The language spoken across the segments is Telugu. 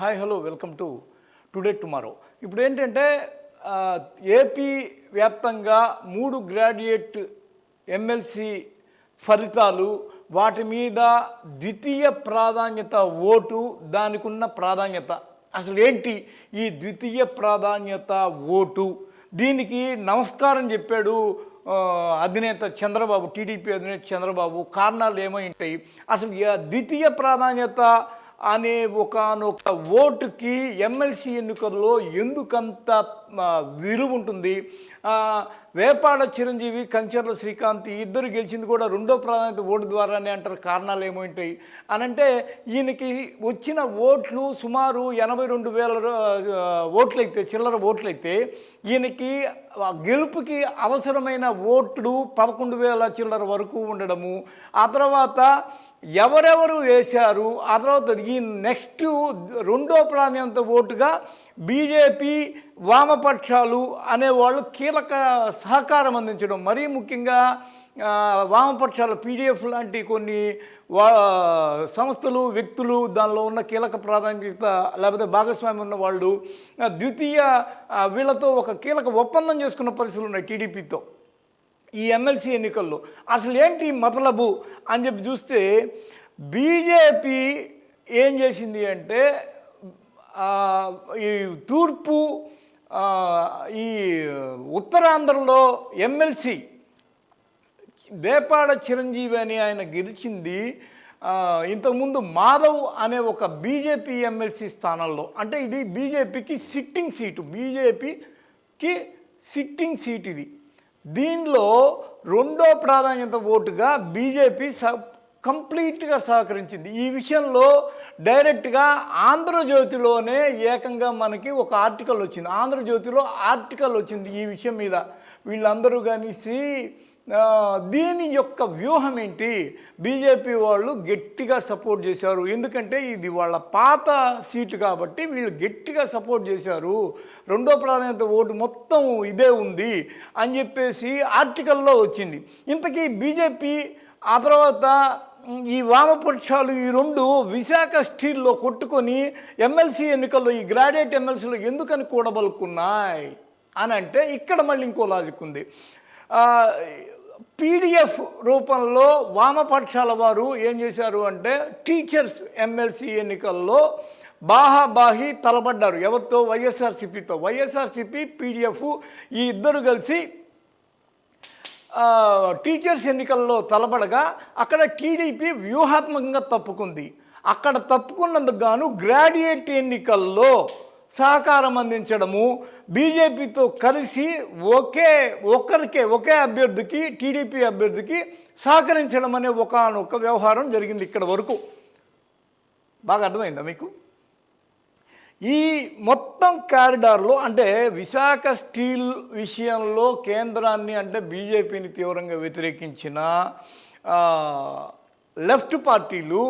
Hi hello welcome to today tomorrow. ఇప్పుడు ఏంటంటే ఏపీ వ్యాప్తంగా మూడు గ్రాడ్యుయేట్ ఎమ్మెల్సీ ఫలితాలు వాటి మీద ద్వితీయ ప్రాధాన్యత ఓటు దానికి ఉన్న ప్రాధాన్యత. అసలు ఏంటి ఈ ద్వితీయ ప్రాధాన్యత ఓటు? దీనికి నమస్కారం చెప్పాడు అధినేత చంద్రబాబు టీడీపీ అధినేత చంద్రబాబు. కారణాలు ఏమై ఉంటాయి అసలు ద్వితీయ ప్రాధాన్యత అనే ఒకనొక ఓటుకి ఎమ్మెల్సీ ఎన్నికల్లో ఎందుకంత విలువ ఉంటుంది? వేపాడ చిరంజీవి కంచర్ల శ్రీకాంత్ ఇద్దరు గెలిచింది కూడా రెండో ప్రాధాన్యత ఓటు ద్వారానే అంటారు. కారణాలు ఏముంటాయి? అని అంటే ఈయనకి వచ్చిన ఓట్లు సుమారు ఎనభై రెండు వేల ఓట్లయితే చిల్లర ఓట్లయితే ఈయనకి గెలుపుకి అవసరమైన ఓట్లు పదకొండు వేల చిల్లర వరకు ఉండడము ఆ తర్వాత ఎవరెవరు వేశారు ఆ తర్వాత ఈ నెక్స్ట్ రెండో ప్రాధాన్యత ఓటుగా బీజేపీ వామపక్షాలు అనేవాళ్ళు కీలక సహకారం అందించడం. మరీ ముఖ్యంగా వామపక్షాల పీడిఎఫ్ లాంటి కొన్ని వా సంస్థలు వ్యక్తులు దానిలో ఉన్న కీలక ప్రాధాన్యత లేకపోతే భాగస్వామ్యం ఉన్న వాళ్ళు ద్వితీయ వీళ్ళతో ఒక కీలక ఒప్పందం చేసుకున్న పరిస్థితులు ఉన్నాయి టీడీపీతో. ఈ ఎమ్మెల్సీ ఎన్నికల్లో. అసలు ఏంటి మతలబు అని చెప్పి చూస్తే బీజేపీ ఏం చేసింది అంటే ఈ తూర్పు ఈ ఉత్తరాంధ్రలో ఎమ్మెల్సీ వేపాడ చిరంజీవి అని ఆయన గెలిచింది ఇంతకుముందు మాధవ్ అనే ఒక బీజేపీ ఎమ్మెల్సీ స్థానంలో అంటే ఇది బీజేపీకి సిట్టింగ్ సీటు బీజేపీకి సిట్టింగ్ సీట్ ఇది. దీనిలో రెండో ప్రాధాన్యత ఓటుగా బీజేపీ స కంప్లీట్గా సహకరించింది. ఈ విషయంలో డైరెక్ట్గా ఆంధ్రజ్యోతిలోనే ఏకంగా మనకి ఒక ఆర్టికల్ వచ్చింది. ఆంధ్రజ్యోతిలో ఆర్టికల్ వచ్చింది ఈ విషయం మీద. వీళ్ళందరూ కలిసి దీని యొక్క వ్యూహం ఏంటి? బీజేపీ వాళ్ళు గట్టిగా సపోర్ట్ చేశారు. ఎందుకంటే ఇది వాళ్ళ పాత సీటు కాబట్టి వీళ్ళు గట్టిగా సపోర్ట్ చేశారు. రెండో ప్రాధాన్యత ఓటు మొత్తం ఇదే ఉంది అని చెప్పేసి ఆర్టికల్లో వచ్చింది. ఇంతకీ బీజేపీ ఆ తర్వాత ఈ వామపక్షాలు ఈ రెండు విశాఖ స్టీల్లో కొట్టుకొని ఎమ్మెల్సీ ఎన్నికల్లో ఈ గ్రాడ్యుయేట్ ఎమ్మెల్సీలో ఎందుకని కూడబలుకున్నాయి? అని అంటే ఇక్కడ మళ్ళీ ఇంకో లాజిక్ ఉంది. పీడిఎఫ్ రూపంలో వామపక్షాల వారు ఏం చేశారు అంటే టీచర్స్ ఎమ్మెల్సీ ఎన్నికల్లో బాహాబాహి తలబడ్డారు ఎవరితో? వైఎస్ఆర్సీపీతో. వైఎస్ఆర్సీపీ పీడిఎఫ్ ఈ ఇద్దరు కలిసి టీచర్స్ ఎన్నికల్లో తలబడగా అక్కడ టీడీపీ వ్యూహాత్మకంగా తప్పుకుంది. అక్కడ తప్పుకున్నందుకు గాను గ్రాడ్యుయేట్ ఎన్నికల్లో సహకారం అందించడము. బీజేపీతో కలిసి ఒకే ఒక్కరికే ఒకే అభ్యర్థికి టీడీపీ అభ్యర్థికి సహకరించడం అనే ఒకనొక వ్యవహారం జరిగింది ఇక్కడ వరకు. బాగా అర్థమైందా మీకు? ఈ మొత్తం కారిడార్లో అంటే విశాఖ స్టీల్ విషయంలో కేంద్రాన్ని అంటే బీజేపీని తీవ్రంగా వ్యతిరేకించిన లెఫ్ట్ పార్టీలు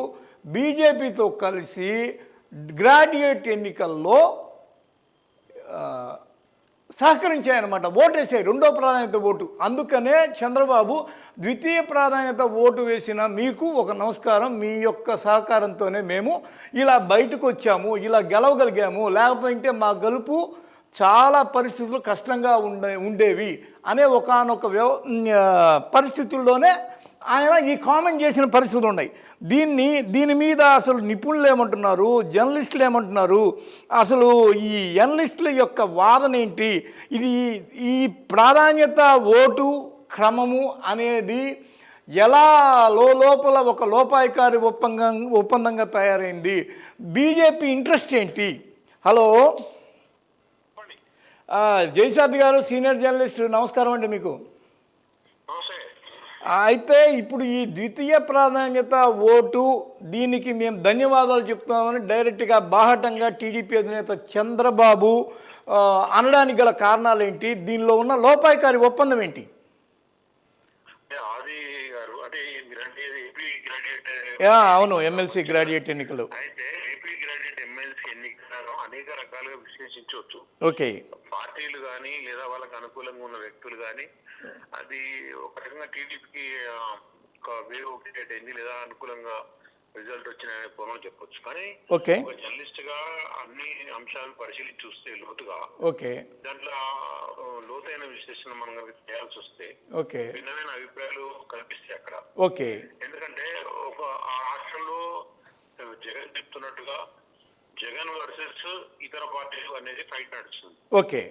బీజేపీతో కలిసి గ్రాడ్యుయేట్ ఎన్నికల్లో సహకరించాయన్నమాట. ఓటేసాయి రెండో ప్రాధాన్యత ఓటు. అందుకనే చంద్రబాబు ద్వితీయ ప్రాధాన్యత ఓటు వేసిన మీకు ఒక నమస్కారం మీ యొక్క సహకారంతోనే మేము ఇలా బయటకు వచ్చాము ఇలా గెలవగలిగాము. లేకపోతే మా గెలుపు చాలా పరిస్థితులు కష్టంగా ఉండే ఉండేవి అనే ఒకనొక వ్యవ పరిస్థితుల్లోనే ఆయన ఈ కామెంట్ చేసిన పరిస్థితులు ఉన్నాయి. దీన్ని దీని మీద అసలు నిపుణులు ఏమంటున్నారు? జర్నలిస్టులు ఏమంటున్నారు? అసలు ఈ జర్నలిస్టుల యొక్క వాదన ఏంటి? ఇది ఈ ప్రాధాన్యత ఓటు క్రమము అనేది ఎలా లోపల ఒక లోపాయికారి ఒప్పందం ఒప్పందంగా తయారైంది? బీజేపీ ఇంట్రెస్ట్ ఏంటి? హలో? జయశారథి గారు సీనియర్ జర్నలిస్ట్ నమస్కారం అండి మీకు. అయితే ఇప్పుడు ఈ ద్వితీయ ప్రాధాన్యత ఓటు దీనికి మేము ధన్యవాదాలు చెప్తామని డైరెక్ట్గా బాహటంగా టీడీపీ అధినేత చంద్రబాబు అనడానికి గల కారణాలు ఏంటి? దీనిలో ఉన్న లోపాయికారి ఒప్పందం ఏంటి? అవును ఎమ్మెల్సీ గ్రాడ్యుయేట్ ఎన్నికలు. అయితే ఏపీ గ్రాడ్యుయేట్ ఎమ్మెల్సీ ఎన్నికలను అనేక రకాలుగా విశ్లేషించవచ్చు. ఓకే. పార్టీలు కానీ లేదా వాళ్ళకి అనుకూలంగా ఉన్న వ్యక్తులు కానీ అది ఒక రకంగా టీడీపీకి ఒక వేవ్ క్రియేట్ లేదా అనుకూలంగా రిజల్ట్ వచ్చిన పూర్వం చెప్పొచ్చు. కానీ ఒక జర్నలిస్ట్గా అన్ని అంశాలు పరిశీలించి చూస్తే లోతుగా ఓకే. దాంట్లో లోతైన విశ్లేషణ మనం కనుక చేయాల్సి వస్తే ఓకే. భిన్నమైన అభిప్రాయాలు కనిపిస్తాయి అక్కడ. ఓకే. ఎందుకంటే ఒక ఆ రాష్ట్రంలో జగన్ చెప్తున్నట్టుగా జగన్ వర్సెస్ ఇతర పార్టీలు అనేది ఫైట్ నడుస్తుంది. ఓకే.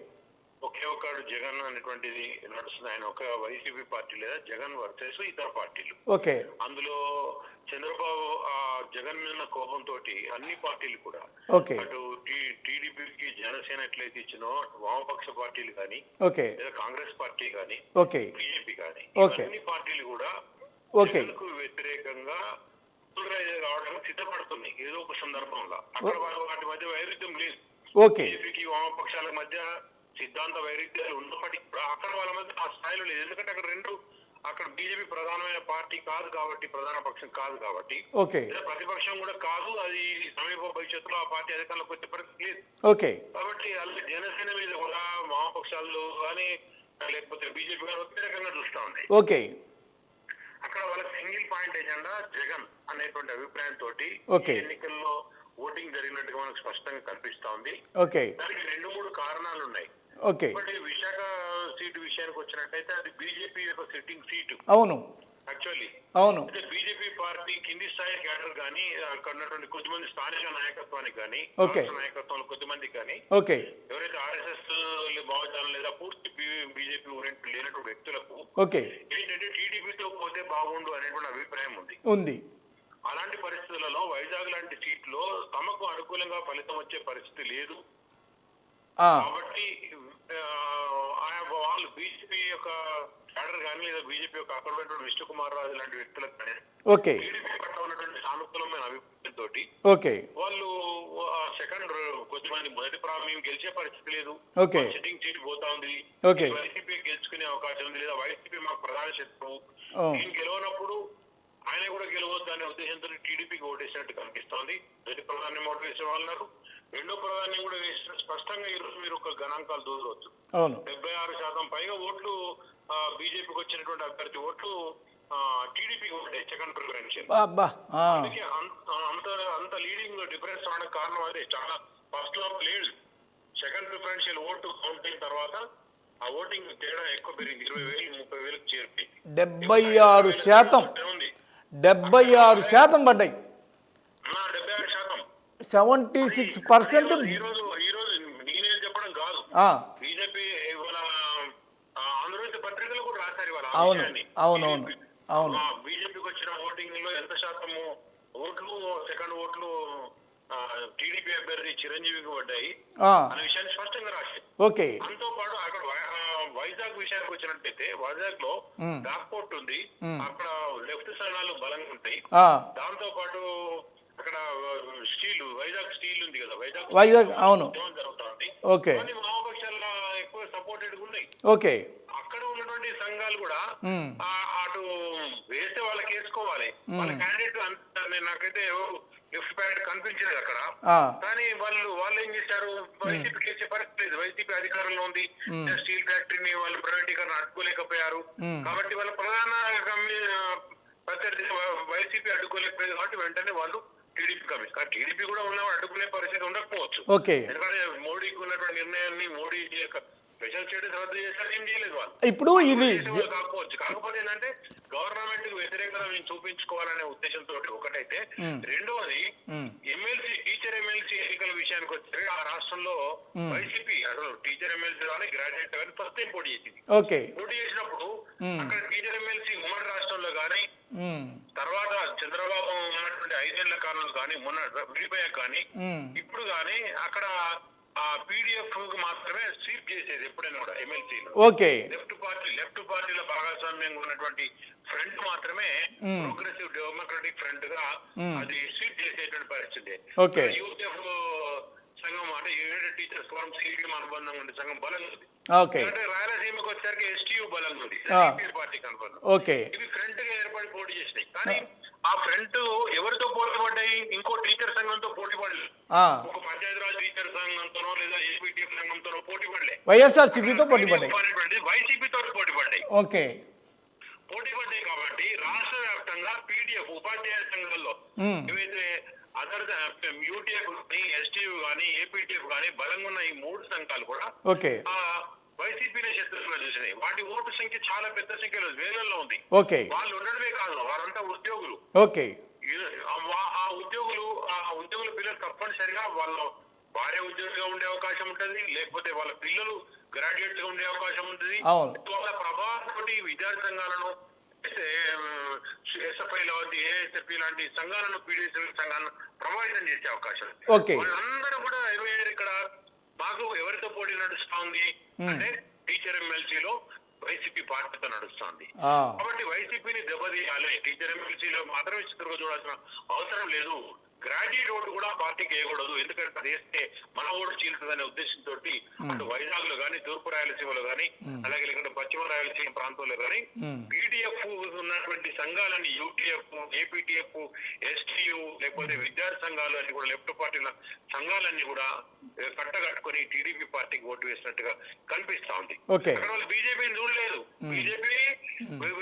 ఒకే ఒక్కడు జగన్ అనేటువంటిది నడుస్తుంది. ఆయన ఒక వైసీపీ పార్టీ లేదా జగన్ వర్సెస్ ఇతర పార్టీలు. ఓకే. అందులో చంద్రబాబు ఆ జగన్ మీద కోపంతో అన్ని పార్టీలు కూడా ఓకే. అటు టీడీపీకి జనసేన ఎట్లయితే ఇచ్చినో వామపక్ష పార్టీలు కానీ ఓకే. లేదా కాంగ్రెస్ పార్టీ కానీ ఓకే. బీజేపీ కానీ. అన్ని పార్టీలు కూడా వ్యతిరేకంగా కావడానికి సిద్ధపడుతున్నాయి ఏదో ఒక సందర్భంలో. అక్కడ వాటి మధ్య వైరుధ్యం లేదు. ఓకే. బీజేపీకి వామపక్షాల మధ్య సిద్ధాంత వైరుధ్యాలు ఉన్నప్పటికీ కూడా అక్కడ వాళ్ళ మధ్య ఆ స్థాయిలో లేదు. ఎందుకంటే అక్కడ రెండు అక్కడ బీజేపీ ప్రధానమైన పార్టీ కాదు కాబట్టి ప్రధాన పక్షం కాదు కాబట్టి. ప్రతిపక్షం కూడా కాదు అది సమీప భవిష్యత్తులో ఆ పార్టీ అధికారంలోకి వచ్చే పరిస్థితి లేదు. ఓకే. కాబట్టి అలా జనసేన మీద కూడా వామపక్షాలు కానీ లేకపోతే బీజేపీ కానీ వ్యతిరేకంగా చూస్తా ఉన్నాయి. ఓకే. అక్కడ వాళ్ళ సింగిల్ పాయింట్ ఎజెండా జగన్ అనేటువంటి అభిప్రాయంతో. ఎన్నికల్లో ఓటింగ్ జరిగినట్టుగా మనకు స్పష్టంగా కనిపిస్తా ఉంది. దానికి రెండు మూడు కారణాలు ఉన్నాయి. ఓకే. విశాఖ సీటు విషయానికి వచ్చినట్టయితే అది బీజేపీ యొక్క సిట్టింగ్ సీటు అవును. యాక్చువల్లీ అవును. అంటే బీజేపీ పార్టీ కింది స్థాయి క్యాడర్ కానీ అక్కడ ఉన్నటువంటి కొద్దిమంది స్థానిక నాయకత్వానికి కానీ నాయకత్వంలో కొద్దిమంది కానీ ఓకే. ఎవరైతే ఆర్ఎస్ఎస్ భావజాలం లేదా పూర్తి బీజేపీ ఓరియంట్ లేనటువంటి వ్యక్తులకు ఓకే. ఏంటంటే టీడీపీతో పోతే బాగుండు అనేటువంటి అభిప్రాయం ఉంది. ఉంది. అలాంటి పరిస్థితులలో వైజాగ్ లాంటి సీట్లో తమకు అనుకూలంగా ఫలితం వచ్చే పరిస్థితి లేదు. కాబట్టి ఆయా వాళ్ళు బీజేపీ యొక్క క్యాడర్ కానీ లేదా బీజేపీ యొక్క అక్కడ ఉన్నటువంటి విష్ణు కుమార్ రాజు లాంటి వ్యక్తులకు కానీ ఓకే టీడీపీ పట్ల ఉన్నటువంటి సానుకూలమైన అభిప్రాయంతో ఓకే వాళ్ళు సెకండ్ కొద్దిమంది మొదటి ప్రారంభం గెలిచే పరిస్థితి లేదు Okay. సిట్టింగ్ సీట్ పోతా ఉంది Okay. వైసీపీ గెలుచుకునే అవకాశం ఉంది లేదా వైసీపీ మాకు ప్రధాన శత్రువు. ఈయన గెలవనప్పుడు ఆయన కూడా గెలవద్దు అనే ఉద్దేశంతో టీడీపీకి ఓటేసినట్టు కనిపిస్తోంది మొదటి ప్రధాని ఓటు వేసే వాళ్ళు. రెండో ప్రధాని కూడా వేసిన స్పష్టంగా ఈ రోజు మీరు ఒక గణాంకాలు దూరవచ్చు. డెబ్బై ఆరు శాతం పైగా ఓట్లు బీజేపీకి వచ్చినటువంటి అభ్యర్థి ఓట్లు టీడీపీకి ఉంటాయి సెకండ్ ప్రిఫరెన్షియల్ అందుకే అంత అంత లీడింగ్ డిఫరెన్స్ రావడానికి కారణం అదే. చాలా ఫస్ట్లో లేదు. సెకండ్ ప్రిఫరెన్షియల్ ఓటు కౌంట్ అయిన తర్వాత ఆ ఓటింగ్ తేడా ఎక్కువ పెరిగింది. ఇరవై వేలు ముప్పై వేలకు చేరింది డెబ్బై ఆరు శాతం. డెబ్బై ఆరు శాతం పడ్డాయి. సెవెంటీ సిక్స్ పర్సెంట్ ఈ రోజు నేనే చెప్పడం కాదు. బీజేపీ ఇవాళ పత్రికలు కూడా రాశారు ఇవాళ అవును. అవును, అవును, అవును. బీజేపీకి వచ్చిన ఓటింగ్లో ఎంత శాతము ఓట్లు సెకండ్ ఓట్లు టీడీపీ అభ్యర్థి చిరంజీవికి పడ్డాయి అనే విషయాన్ని స్పష్టంగా ఓకే. దాంతో పాటు అక్కడ వైజాగ్ విషయానికి వచ్చినట్టయితే వైజాగ్లో మ్మ్. డాక్పోర్ట్ ఉంది. అక్కడ లెఫ్ట్ స్థానాలు బలంగా ఉంటాయి. దాంతో పాటు అక్కడ స్టీల్ వైజాగ్ స్టీల్ ఉంది కదా వైజాగ్ వైజాగ్, అవును. ఓకే. వామపక్షాలు ఎక్కువ సపోర్టెడ్ ఉన్నాయి. ఓకే. అక్కడ ఉన్నటువంటి సంఘాలు కూడా అటు వేస్తే వాళ్ళకి వేసుకోవాలి. వాళ్ళ క్యాండిడేట్ నేను నాకైతే ఎవరు లెఫ్ట్ ప్యాడ్ కనిపించలేదు అక్కడ. కానీ వాళ్ళు వాళ్ళు ఏం చేశారు? వైసీపీకి ఇచ్చే పరిస్థితి లేదు. వైసీపీ అధికారంలో ఉంది. స్టీల్ ఫ్యాక్టరీని వాళ్ళు ప్రైవేటీకరణ అడ్డుకోలేకపోయారు. కాబట్టి వాళ్ళ ప్రధాన ప్రత్యర్థి వైసీపీ అడ్డుకోలేకపోయింది కాబట్టి వెంటనే వాళ్ళు టీడీపీ కమిషన్ కానీ టీడీపీ కూడా ఉన్న అడ్డుకునే పరిస్థితి ఉండకపోవచ్చు ఓకే ఎందుకంటే మోడీకి ఉన్నటువంటి నిర్ణయాన్ని మోడీ స్పెషల్ స్టేటస్ రద్దు చేశారు ఏం చేయలేదు వాళ్ళు ఇప్పుడు ఇది కాకపోవచ్చు కాకపోతే ఏంటంటే గవర్నమెంట్కు వ్యతిరేకంగా మేము చూపించుకోవాలనే ఉద్దేశంతో ఒకటైతే. రెండవది మ్మ్. ఎమ్మెల్సీ టీచర్ ఎమ్మెల్సీ ఎన్నికల విషయానికి వస్తే ఆ రాష్ట్రంలో. వైసీపీ అసలు టీచర్ ఎమ్మెల్సీ కానీ గ్రాడ్యుయేట్ కానీ ఫస్ట్ టైం పోటీ చేసింది పోటీ చేసినప్పుడు. అక్కడ టీచర్ ఎమ్మెల్సీ ఉమ్మడి రాష్ట్రంలో కానీ. తర్వాత చంద్రబాబు ఉన్నటువంటి ఐదేళ్ళ కాలంలో కానీ మొన్న విడిపోయాక కానీ. ఇప్పుడు కానీ అక్కడ ఆ పీడిఎఫ్ మాత్రమే స్వీప్ చేసేది ఎప్పుడైనా కూడా ఎమ్మెల్సీలో ఓకే లెఫ్ట్ పార్టీ లెఫ్ట్ పార్టీలో భాగస్వామ్యంగా ఉన్నటువంటి ఫ్రంట్ మాత్రమే. ప్రోగ్రెసివ్ డెమోక్రటిక్ ఫ్రంట్గా. అది సీట్ చేసేటువంటి పరిస్థితి ఓకే. సంఘం అంటే యూనైటెడ్ టీచర్స్ ఫోరం సిపిఎం అనుబంధంగా ఉండే సంఘం బలంగా ఉంది. ఓకే. అంటే రాయలసీమకు ఎస్టీయూ బలంగా ఉంది పార్టీకి అనుబంధం ఓకే. ఇవి ఫ్రంట్గా ఏర్పడి పోటీ చేసినాయి. కానీ ఆ ఫ్రంట్ ఎవరితో పోటీ పడ్డాయి? ఇంకో టీచర్ సంఘంతో పోటీ పడలేదు. ఒక పంచాయతీరాజ్ టీచర్ సంఘంతోనో లేదా ఏపీటీఎఫ్ సంఘంతోనో పోటీ పడలే వైఎస్ఆర్ సిపితో పోటీ పడ్డాయి. వైసీపీ తోటి పోటీ పడ్డాయి. ఓకే. పోటీ పడ్డాయి కాబట్టి రాష్ట్ర వ్యాప్తంగా పీడిఎఫ్ ఉపాధ్యాయ సంఘాల్లో. ఏవైతే అదర్ యూటీఎఫ్ కానీ ఎస్టీయూ కానీ ఏపీటీఎఫ్ కానీ బలంగా ఉన్న ఈ మూడు సంఘాలు కూడా ఓకే. వైసీపీనే శత్రువులుగా చూసినాయి. వాటి ఓటు సంఖ్య చాలా పెద్ద సంఖ్యలో వేలల్లో ఉంది. ఓకే. వాళ్ళు ఉండడమే కాదు వారంతా ఉద్యోగులు. ఓకే. ఆ ఉద్యోగులు ఆ ఉద్యోగుల పిల్లలు తప్పనిసరిగా వాళ్ళ భార్య ఉద్యోగిగా ఉండే అవకాశం ఉంటుంది లేకపోతే వాళ్ళ పిల్లలు గ్రాడ్యుయేట్గా ఉండే అవకాశం ఉంటుంది. వాళ్ళ ప్రభావంతో విద్యార్థి సంఘాలను ఎస్ఎఫ్ఐ లాంటి ఏఎస్ఎఫ్ఐ లాంటి సంఘాలను పీడిఎస్ సంఘాలను ప్రభావితం చేసే అవకాశం. ఓకే. వాళ్ళందరూ కూడా ఇరవై ఇక్కడ? మాకు ఎవరితో పోటీ నడుస్తా ఉంది? అంటే టీచర్ ఎమ్మెల్సీలో వైసీపీ పార్టీతో నడుస్తోంది కాబట్టి వైసీపీని దెబ్బతీయాలి. టీచర్ ఎమ్మెల్సీలో మాత్రమే చిత్రంగా చూడాల్సిన అవసరం లేదు. గ్రాడ్యుయేట్ ఓటు కూడా పార్టీకి వేయకూడదు. ఎందుకంటే అది వేస్తే మన ఓటు చీలుతుందనే ఉద్దేశంతో అటు వైజాగ్లో గానీ తూర్పు రాయలసీమలో గానీ అలాగే ఇక్కడ పశ్చిమ రాయలసీమ ప్రాంతంలో గానీ మ్మ్. పీడిఎఫ్ ఉన్నటువంటి సంఘాలని యూటీఎఫ్ ఏపీటీఎఫ్ ఎస్టీయు లేకపోతే విద్యార్థి సంఘాలు అని కూడా లెఫ్ట్ పార్టీల సంఘాలన్నీ కూడా కట్టగట్టుకొని టీడీపీ పార్టీకి ఓటు వేసినట్టుగా కనిపిస్తా ఉంది. అక్కడ వాళ్ళు బీజేపీని చూడలేదు. బీజేపీ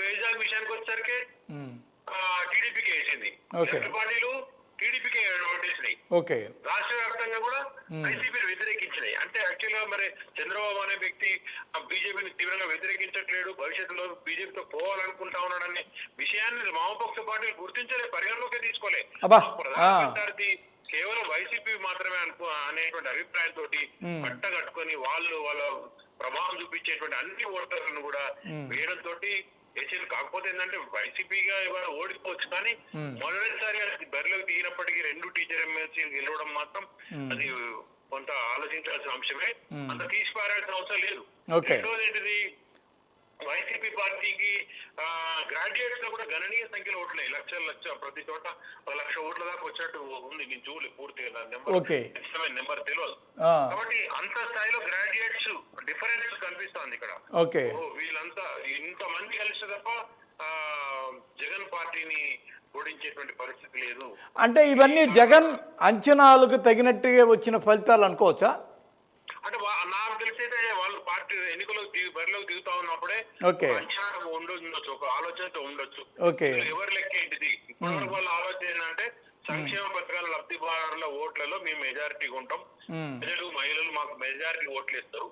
వైజాగ్ విషయానికి వచ్చేసరికి. టీడీపీకి వేసింది. లెఫ్ట్ పార్టీలు ఓకే. రాష్ట్ర వ్యాప్తంగా కూడా వైసీపీని వ్యతిరేకించినాయి. అంటే యాక్చువల్గా మరి చంద్రబాబు అనే వ్యక్తి ఆ బీజేపీని తీవ్రంగా వ్యతిరేకించట్లేడు భవిష్యత్తులో బీజేపీతో పోవాలనుకుంటా ఉన్నాడనే విషయాన్ని వామపక్ష పార్టీలు గుర్తించలే పరిగణలోకి తీసుకోలే. అబ్బా, ఆ ప్రధాన ఆ. విద్యార్థి కేవలం వైసీపీ మాత్రమే అనుకో అనేటువంటి అభిప్రాయంతో కట్టగట్టుకొని వాళ్ళు వాళ్ళ ప్రభావం చూపించేటువంటి అన్ని ఓటర్లను కూడా వేయడంతో వేసేది కాకపోతే ఏంటంటే వైసీపీగా ఇవాళ ఓడిపోవచ్చు కానీ మొదటిసారి అది బరిలోకి దిగినప్పటికీ రెండు టీచర్ ఎమ్మెల్సీ గెలవడం మాత్రం అది కొంత ఆలోచించాల్సిన అంశమే. అంత తీసి పారాల్సిన అవసరం లేదు. రెండోది ఏంటిది? వైసీపీ పార్టీకి గ్రాడ్యుయేట్స్లో కూడా గణనీయ సంఖ్యలో ఓట్లే. లక్షల లక్ష ప్రతి చోట ఒక లక్ష ఓట్ల దాకా వచ్చినట్టు ఉంది. నేను చూడలేదు పూర్తిగా నెంబర్. నెంబర్ తెలియదు కాబట్టి అంత స్థాయిలో గ్రాడ్యుయేట్స్ డిఫరెన్స్ కనిపిస్తోంది ఇక్కడ. వీళ్ళంతా ఇంత మంది కలిస్తే తప్ప జగన్ పార్టీని ఓడించేటువంటి పరిస్థితి లేదు. అంటే ఇవన్నీ జగన్ అంచనాలకు తగినట్టుగా వచ్చిన ఫలితాలు అనుకోవచ్చా? అంటే నాకు తెలిసైతే వాళ్ళు పార్టీ ఎన్నికలకు దిగు బరిలోకి దిగుతా ఉన్నప్పుడే అంచనా ఉండొచ్చు ఒక ఆలోచనతో ఉండొచ్చు. ఎవరి లెక్క ఏంటిది? వాళ్ళ ఆలోచన ఏంటంటే సంక్షేమ పథకాల లబ్ధిదారుల ఓట్లలో మేము మెజారిటీగా ఉంటాం. ప్రజలు మహిళలు మాకు మెజారిటీ ఓట్లు వేస్తారు.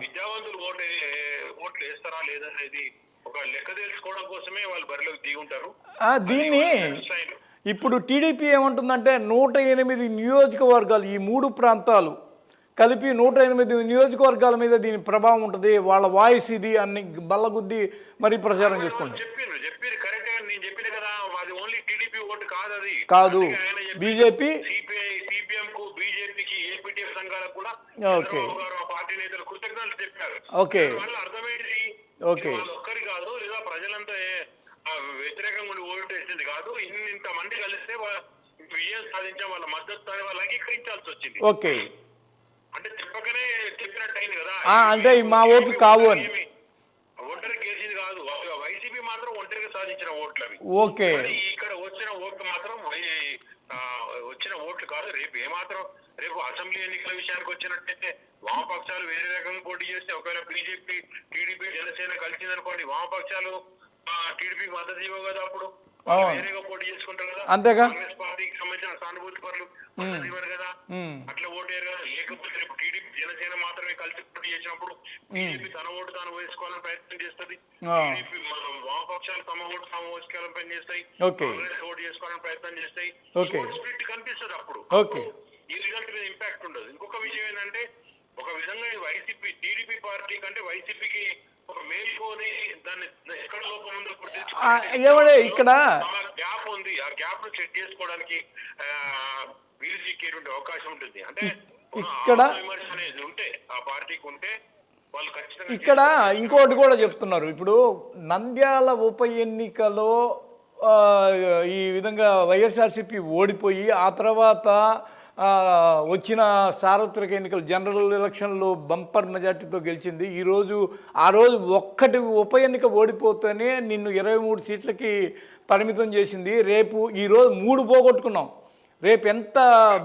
విద్యావంతులు ఓటు ఏ- ఓట్లు వేస్తారా లేదనేది ఒక లెక్క తెలుసుకోవడం కోసమే వాళ్ళు బరిలోకి దిగి ఉంటారు. దీన్ని. ఇప్పుడు టీడీపీ ఏమంటుందంటే నూట ఎనిమిది నియోజకవర్గాలు ఈ మూడు ప్రాంతాలు కలిపి నూట ఎనిమిది నియోజకవర్గాల మీద దీని ప్రభావం ఉంటుంది. వాళ్ళ వాయిస్ ఇది అన్ని బల్లగుద్ది మరి ప్రచారం చెప్పిన కదా. BJP okay. ఓకే. ఓకే. కాదు లేదా ప్రజలంతా వ్యతిరేకంగా ఉండి ఓటు వేసింది కాదు. ఇన్ని ఇంత మంది కలిస్తే విజయం సాధించాం వాళ్ళ మద్దతు స్థాయి వాళ్ళు అంగీకరించాల్సి వచ్చింది. ఓకే. అంటే చెప్పకనే చెప్పినట్టు అయింది కదా. ఆ, అంటే ఈ మా ఓట్లు కావు అని. ఏమి? ఒంటరి గెలిచింది కాదు. వైసీపీ మాత్రం ఒంటరిగా సాధించిన ఓట్లు అవి. ఓకే. ఇక్కడ వచ్చిన ఓట్లు మాత్రం వచ్చిన ఓట్లు కాదు. రేపు ఏమాత్రం రేపు అసెంబ్లీ ఎన్నికల విషయానికి వచ్చినట్టయితే వామపక్షాలు వేరే రకంగా పోటీ చేస్తే ఒకవేళ బీజేపీ టీడీపీ జనసేన కలిసిందనుకోండి వామపక్షాలు టీడీపీ మద్దతు ఇవ్వవు కదా అప్పుడు. వేరేగా పోటీ చేసుకుంటారు కదా అంతేగా. కాంగ్రెస్ పార్టీకి సంబంధించిన సానుభూతి పరులు మద్దతు ఇవ్వరు కదా మ్మ్. అట్లా ఓటేరు కదా లేకపోతే రేపు టీడీపీ జనసేన మాత్రమే కలిసి పోటీ చేసినప్పుడు టీడీపీ తన ఓటు తాను వేసుకోవాలని ప్రయత్నం చేస్తుంది ఆ. టీడీపీ మన వామపక్షాలు తమ ఓటు తాము వేసుకోవాలని పని చేస్తాయి. కాంగ్రెస్ ఓటు చేసుకోవాలని ప్రయత్నం చేస్తాయి ఓకే. స్ప్లిట్ కనిపిస్తుంది అప్పుడు. ఈ రిజల్ట్ మీద ఇంపాక్ట్ ఉండదు ఇంకొక విషయం ఏంటంటే ఒక విధంగా వైసీపీ టీడీపీ పార్టీ కంటే వైసీపీకి మేలుకొని దాన్ని ఎక్కడ లోపం ఉందో ఆ, ఏమంటే ఇక్కడ- గ్యాప్ ఉంది. ఆ గ్యాప్ను చెక్ చేసుకోవడానికి ఆ, వీలు చిక్కేటువంటి అవకాశం ఉంటుంది. అంటే ఇక్కడ- విమర్శ అనేది ఉంటే ఆ పార్టీకి ఉంటే ఇక్కడ ఇంకోటి కూడా చెప్తున్నారు. ఇప్పుడు నంద్యాల ఉప ఎన్నికలో ఈ విధంగా వైఎస్ఆర్సీపీ ఓడిపోయి ఆ తర్వాత వచ్చిన సార్వత్రిక ఎన్నికలు జనరల్ ఎలక్షన్లో బంపర్ మెజార్టీతో గెలిచింది. ఈరోజు ఆ రోజు ఒక్కటి ఉప ఎన్నిక ఓడిపోతేనే నిన్ను ఇరవై మూడు సీట్లకి పరిమితం చేసింది. రేపు ఈరోజు మూడు పోగొట్టుకున్నాం. రేపు ఎంత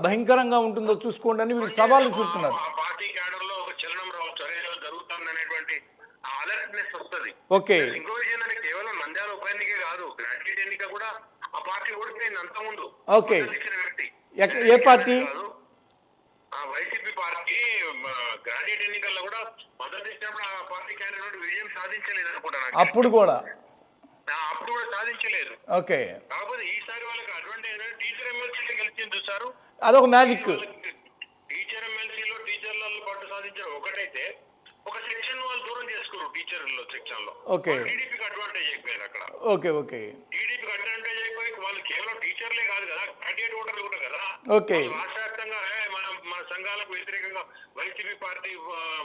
భయంకరంగా ఉంటుందో చూసుకోండి అని వీళ్ళు సవాళ్ళు చూస్తున్నారు ఓకే. ఇంకో విషయం ఏంటంటే కేవలం నంద్యాల ఉప ఎన్నిక కాదు గ్రాడ్యుయేట్ ఎన్నిక కూడా ఆ పార్టీ ఓడిపోయింది అంత ముందు ఓకే. వ్యక్తి. ఏ పార్టీ? కాదు. ఆ వైసీపీ పార్టీ గ్రాడ్యుయేట్ ఎన్నికల్లో కూడా ఇచ్చినప్పుడు ఆ పార్టీ క్యాండిడేట్ విజయం సాధించలేదు. అప్పుడు కూడా అప్పుడు కూడా సాధించలేదు ఓకే కాకపోతే ఈసారి వాళ్ళకి అడ్వాంటేజ్ టీచర్ ఎమ్మెల్సీలో గెలిచింది చూసారు అదొక మ్యాజిక్ టీచర్ ఎమ్మెల్సీలో టీచర్లలో పట్టు సాధించారు ఒకటైతే ఒక సెక్షన్ వాళ్ళు దూరం టీచర్లో సెక్షన్లో ఓకే. టీడీపీకి అడ్వాంటేజ్ అయిపోయారు అక్కడ ఓకే ఓకే టీడీపీకి అడ్వాంటేజ్ వాళ్ళు కేవలం టీచర్లే కాదు కదా గ్రాడ్యుయేట్ ఓటర్లు కూడా కదా. ఓకే. రాష్ట్ర వ్యాప్తంగా "ఏ, మనం మన సంఘాలకు వ్యతిరేకంగా వైసీపీ పార్టీ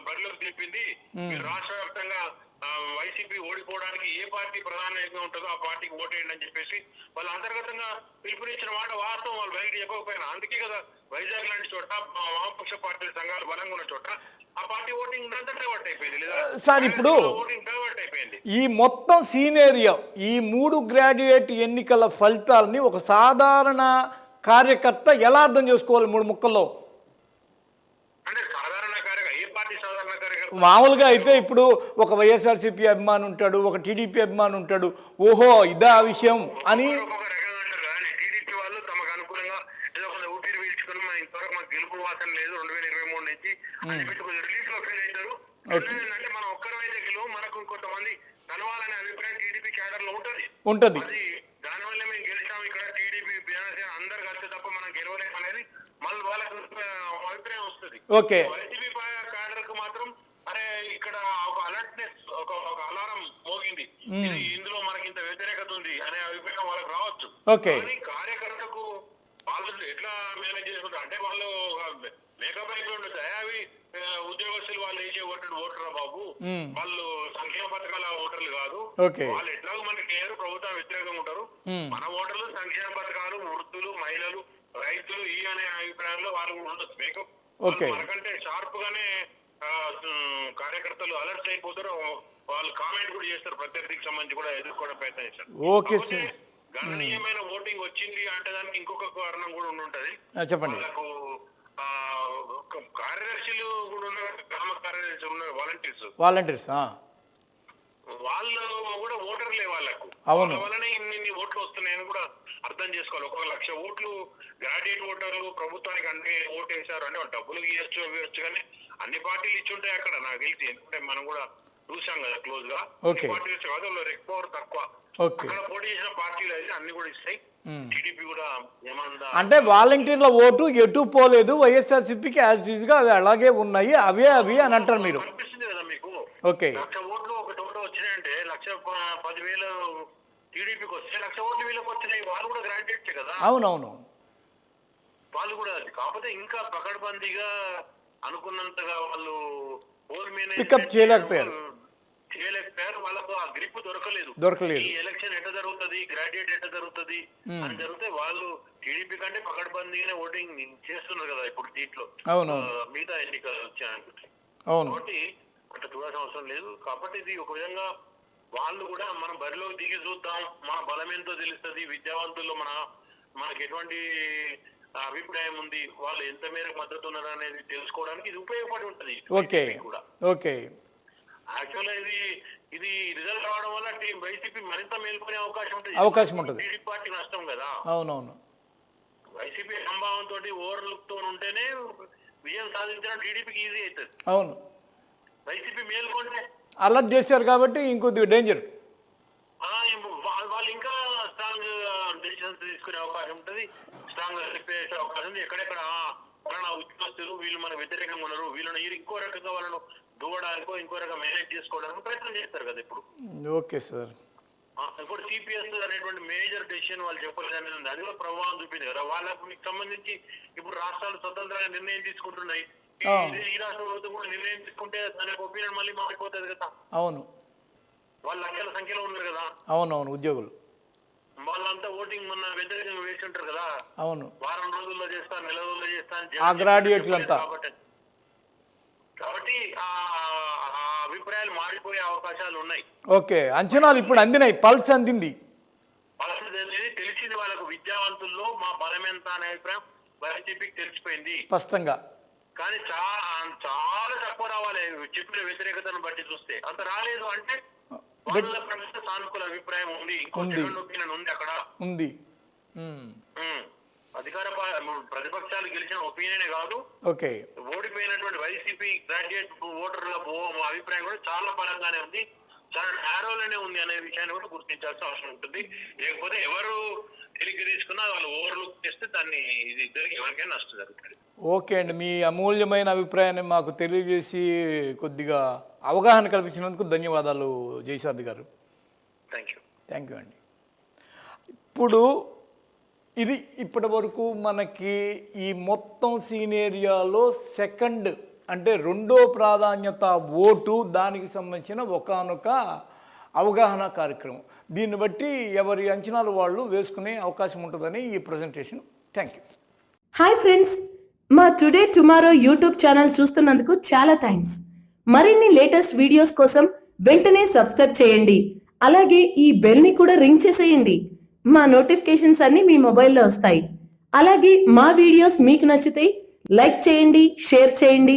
బరిలోకి మీరు రాష్ట్ర వ్యాప్తంగా వైసీపీ ఓడిపోవడానికి ఏ పార్టీ ప్రధానంగా ఉంటుందో ఆ పార్టీకి ఓటేయండి అని చెప్పేసి వాళ్ళు అంతర్గతంగా పిలుపునిచ్చిన మాట వాస్తవం వాళ్ళు బయట చెప్పకపోయినా. అందుకే కదా వైజాగ్ లాంటి చోట వామపక్ష పార్టీల సంఘాలు బలంగా ఉన్న చోట ఆ పార్టీ ఓటింగ్ డైవర్ట్ అయిపోయింది. లేదా సార్, ఇప్పుడు- ఓటింగ్ డైవర్ట్ అయిపోయింది. ఈ మొత్తం సీనేరియా ఈ మూడు గ్రాడ్యుయేట్ ఎన్నికల ఫలితాలని ఒక సాధారణ కార్యకర్త ఎలా అర్థం చేసుకోవాలి మూడు ముక్కల్లో అంటే సాధారణ కార్యకర్త ఏ పార్టీ సాధారణ కార్యకర్త మామూలుగా అయితే ఇప్పుడు ఒక వైఎస్ఆర్సీపీ అభిమాని ఉంటాడు ఒక టీడీపీ అభిమాని ఉంటాడు. ఓహో ఇదా ఆ విషయం అని గెలుపు వాసన లేదు రెండు వేల ఇరవై మూడు నుంచి రిలీఫ్లో ఫీల్ అవుతారు అంటే మనం ఒక్కరైతే గెలువు మనకు కలవాలనే అభిప్రాయం టీడీపీ క్యాడర్లో ఉంటది. ఉంటుంది అది దానివల్ల మేము గెలిచాము ఇక్కడ టీడీపీ అందరు కలిసి తప్ప మనం గెలవలేము అనేది మళ్ళీ వాళ్ళకు అభిప్రాయం వస్తుంది. ఓకే. వైసీపీ క్యాడర్కు మాత్రం అరే ఇక్కడ ఒక అలర్ట్నెస్ ఒక అలారం మోగింది ఇది ఇందులో మనకి ఇంత వ్యతిరేకత ఉంది అనే అభిప్రాయం వాళ్ళకి రావచ్చు. కానీ కార్యకర్తకు వాళ్ళు ఎట్లా మేనేజ్ చేసుకుంటారు అంటే వాళ్ళు మేకప్ అయిపోయి ఉండొచ్చు "ఏ, అవి ఆ, ఉద్యోగస్తులు వాళ్ళు వేసే ఓటర్ ఓటరా బాబు. వాళ్ళు సంక్షేమ పథకాల ఓటర్లు కాదు. వాళ్ళు ఎట్లాగో మనకి ఏరు ప్రభుత్వం వ్యతిరేకంగా ఉంటారు. మన ఓటర్లు సంక్షేమ పథకాలు వృత్తులు మహిళలు రైతులు ఈ అనే అభిప్రాయంలో వాళ్ళు కూడా ఉండొచ్చు మేకప్. మనకంటే షార్ప్ గానే కార్యకర్తలు అలర్ట్ అయిపోతారు వాళ్ళు కామెంట్ కూడా చేస్తారు. ప్రత్యర్థికి సంబంధించి కూడా ఎదుర్కోవడం ప్రయత్నం చేస్తారు. Okay sir. గణనీయమైన ఓటింగ్ వచ్చింది అంటే దానికి ఇంకొక కారణం కూడా ఉంటది చెప్పండి. వాళ్ళకు కార్యదర్శులు కూడా ఉన్నారు గ్రామ కార్యదర్శులు ఉన్నారు వాలంటీర్స్. వాలంటీర్స్ వాళ్ళు కూడా ఓటర్లే వాళ్ళకు. అవును. వల్లనే ఇన్ని ఇన్ని ఓట్లు వస్తున్నాయని కూడా అర్థం చేసుకోవాలి. ఒక లక్ష ఓట్లు గ్రాడ్యుయేట్ ఓటర్లు ప్రభుత్వానికి అన్ని ఓటు వేశారు అంటే డబ్బులు ఇవ్వచ్చు ఇవ్వచ్చు కానీ అన్ని పార్టీలు ఇచ్చి ఉంటాయి అక్కడ నాకు తెలిసి. ఎందుకంటే మనం కూడా చూసాం కదా క్లోజ్గా ఓకే. పార్టీలు. వాళ్ళు ఎక్కువ ఓటు తక్కువ. ఓకే. అక్కడ పోటీ చేసిన పార్టీలు అయితే అన్ని కూడా ఇస్తాయి. టీడీపీ కూడా ఏమన్నా అంటే వాలంటీర్ల ఓటు ఎటు పోలేదు వైఎస్ఆర్సీపీకి యాజ్గా అవి అలాగే ఉన్నాయి అవే అవి అని అంటారు మీరు. అనిపిస్తుంది కదా మీకు. ఓకే. లక్ష ఓట్లు ఒక చోట వచ్చినాయంటే లక్ష పదివేలు టీడీపీకి వస్తే లక్ష ఓట్లు వీళ్ళకి వచ్చినాయి. వాళ్ళు కూడా గ్రాడ్యుయేట్స్ కదా. అవునవును. వాళ్ళు కూడా కాకపోతే ఇంకా పకడ్బందీగా అనుకున్నంతగా వాళ్ళు up చేయలేకపోయారు. చేయలేకపోయారు వాళ్ళకు ఆ గ్రిప్ దొరకలేదు. దొరకలేదు. ఈ ఎలక్షన్ ఎట్ట జరుగుతుంది గ్రాడ్యుయేట్ ఎట్ట జరుగుతుంది అని జరిగితే వాళ్ళు టీడీపీ కంటే పకడ్బందీగానే ఓటింగ్ చేస్తున్నారు కదా ఇప్పుడు దీంట్లో మిగతా ఎన్నికలు వచ్చాయనుకుంటే కాబట్టి అంత చూడాల్సిన అవసరం లేదు. కాబట్టి ఇది ఒక విధంగా వాళ్ళు కూడా మనం బరిలో దిగి చూద్దాం. మన బలం ఎంతో తెలుస్తుంది విద్యావంతుల్లో మన మనకి ఎటువంటి అభిప్రాయం ఉంది. వాళ్ళు ఎంత మేరకు మద్దతు ఉన్నారు అనేది తెలుసుకోవడానికి ఇది ఉపయోగపడి ఉంటది. ఓకే. ఓకే. యాక్చువల్ ఇది ఇది రిజల్ట్ రావడం వల్ల టీం వైసీపీ మరింత మేల్కొనే అవకాశం ఉంటుంది. అవకాశం ఉంటుంది. టీడీపీ పార్టీ నష్టం కదా. అవునవును. వైసీపీ సంభావం తోటి ఓవర్ లుక్తో ఉంటేనే విజయం సాధించడం టీడీపీకి ఈజీ అవుతుంది. అవును. వైసీపీ మేల్కొంటే అలర్ట్ చేశారు కాబట్టి ఇంకొద్దిగా డేంజర్ వాళ్ళు ఇంకా స్ట్రాంగ్ డెసిషన్స్ తీసుకునే అవకాశం ఉంటుంది. స్ట్రాంగ్ చేసే అవకాశం ఉంది. ఎక్కడెక్కడ ఫలానా ఉద్యోగస్తులు వీళ్ళు మన వ్యతిరేకంగా ఉన్నారు. వీళ్ళని ఇంకో రకంగా వాళ్ళను దూవడానికో ఇంకో రకంగా మేనేజ్ చేసుకోవడానికి ప్రయత్నం చేస్తారు కదా ఇప్పుడు. Okay sir. ఇప్పుడు సిపిఎస్ అనేటువంటి మేజర్ డెసిషన్ వాళ్ళు చెప్పలేదు అనేది ఉంది అది కూడా ప్రభావం చూపింది కదా. వాళ్ళకు సంబంధించి ఇప్పుడు రాష్ట్రాలు స్వతంత్రంగా నిర్ణయం తీసుకుంటున్నాయి. ఈ రాష్ట్ర ప్రభుత్వం కూడా నిర్ణయం తీసుకుంటే దాని ఒపీనియన్ మళ్ళీ మారిపోతుంది కదా. అవును. వాళ్ళు లక్షల సంఖ్యలో ఉన్నారు కదా. అవునవును ఉద్యోగులు. వాళ్ళంతా ఓటింగ్ మొన్న వ్యతిరేకంగా వేసి ఉంటారు కదా. అవును. వారం రోజుల్లో చేస్తా నెల రోజుల్లో చేస్తా అని ఆ గ్రాడ్యుయేట్లంతా. కాబట్టి. ఆ అభిప్రాయాలు మారిపోయే అవకాశాలు ఉన్నాయి. ఓకే అంచనాలు ఇప్పుడు అందినాయి పల్స్ అందింది. అనేది తెలిసింది వాళ్ళకు విద్యావంతుల్లో మా బలం ఎంత అనే అభిప్రాయం వైసీపీకి తెలిసిపోయింది. స్పష్టంగా. కానీ చాలా చాలా తక్కువ రావాలి చెప్పిన వ్యతిరేకతను బట్టి చూస్తే. అంత రాలేదు అంటే సానుకూల అభిప్రాయం ఉంది. ఇంకో ఉంది. సెకండ్ ఒపీనియన్ ఉంది అక్కడ. ఉంది. అధికార ప్రతిపక్షాలు గెలిచిన ఒపీనియనే కాదు. ఓకే. ఓడిపోయినటువంటి వైసీపీ గ్రాడ్యుయేట్ ఓటర్ల అభిప్రాయం కూడా చాలా బలంగానే ఉంది. చాలా నేరోలోనే ఉంది అనే విషయాన్ని కూడా గుర్తించాల్సిన అవసరం ఉంటుంది. లేకపోతే ఎవరు తిరిగి తీసుకున్నా వాళ్ళు ఓవర్లుక్ చేస్తే దాన్ని ఇది ఎవరికైనా నష్టం జరుగుతుంది. ఓకే అండి. మీ అమూల్యమైన అభిప్రాయాన్ని మాకు తెలియజేసి కొద్దిగా అవగాహన కల్పించినందుకు ధన్యవాదాలు జయశారథి గారు. థ్యాంక్ యూ థ్యాంక్ యూ అండి. ఇప్పుడు ఇది ఇప్పటి వరకు మనకి ఈ మొత్తం సీన్ ఏరియాలో సెకండ్ అంటే రెండో ప్రాధాన్యత ఓటు దానికి సంబంధించిన ఒకానొక అవగాహన కార్యక్రమం. దీన్ని బట్టి ఎవరి అంచనాలు వాళ్ళు వేసుకునే అవకాశం ఉంటుందని ఈ presentation thank you hi friends మా టుడే టుమారో యూట్యూబ్ ఛానల్ చూస్తున్నందుకు చాలా థ్యాంక్స్ మరిన్ని లేటెస్ట్ వీడియోస్ కోసం వెంటనే సబ్స్క్రైబ్ చేయండి. అలాగే ఈ బెల్ని కూడా రింగ్ చేసేయండి. మా నోటిఫికేషన్స్ అన్ని మీ మొబైల్లో వస్తాయి. అలాగే మా వీడియోస్ మీకు నచ్చితే లైక్ చేయండి షేర్ చేయండి.